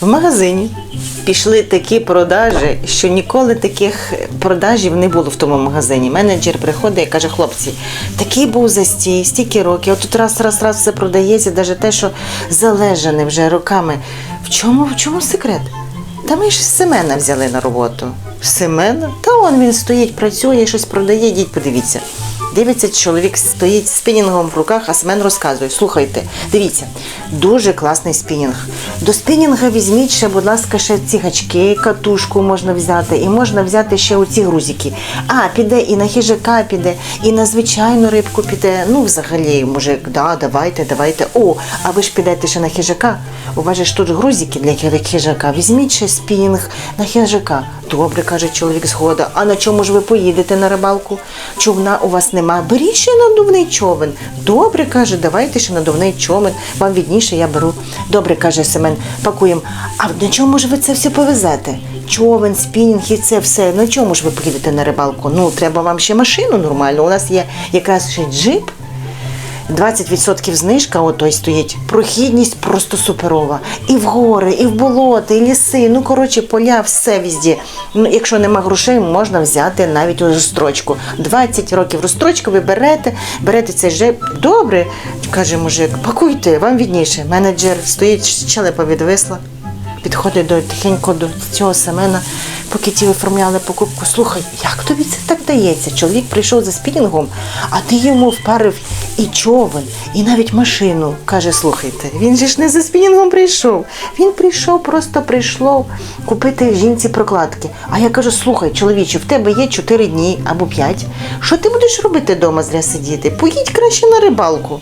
В магазині пішли такі продажі, що ніколи таких продажів не було в тому магазині. Менеджер приходить і каже: хлопці, такий був застій, стільки років, а тут раз, раз, раз все продається, навіть те, що залежане вже роками. В чому, в чому секрет? Та ми ж Семена взяли на роботу. Семена? Та он він стоїть, працює, щось продає, йдіть, подивіться. Дивиться, чоловік стоїть з спінінгом в руках, а Семен розказує: слухайте, дивіться, дуже класний спінінг. До спінінга візьміть ще, будь ласка, ще ці гачки, катушку можна взяти, і можна взяти ще оці грузики. А, піде і на хижака піде, і на звичайну рибку піде. Ну, взагалі, мужик, да, давайте, давайте. О, а ви ж підете ще на хижака. У вас ж тут грузики для хижака. Візьміть ще спінінг на хижака. Добре, каже чоловік, згода. А на чому ж ви поїдете на рибалку? Човна у вас нема. Беріть ще надувний човен. Добре, каже, давайте ще надувний човен. Вам відніше я беру. Добре, каже Семен, пакуємо. А на чому ж ви це все повезете? Човен, спінінг і це все. На чому ж ви поїдете на рибалку? Ну, треба вам ще машину нормальну. У нас є якраз ще джип. 20% знижка, от той стоїть. Прохідність просто суперова. І в гори, і в болоти, і ліси. Ну, коротше, поля, все везде. Ну, якщо нема грошей, можна взяти навіть у розстрочку. 20 років розстрочку ви берете, берете цей жеп. Добре, каже мужик, пакуйте, вам відніше. Менеджер стоїть, щелепа відвисла. Підходить до тихенько до цього Семена, поки ті оформляли покупку. Слухай, як тобі це так дається? Чоловік прийшов за спінінгом, а ти йому впарив і човен, і навіть машину. Каже, слухайте, він же ж не за спінінгом прийшов. Він прийшов, просто прийшов купити жінці прокладки. А я кажу: слухай, чоловіче, в тебе є 4 дні або 5. Що ти будеш робити вдома зря сидіти? Поїдь краще на рибалку.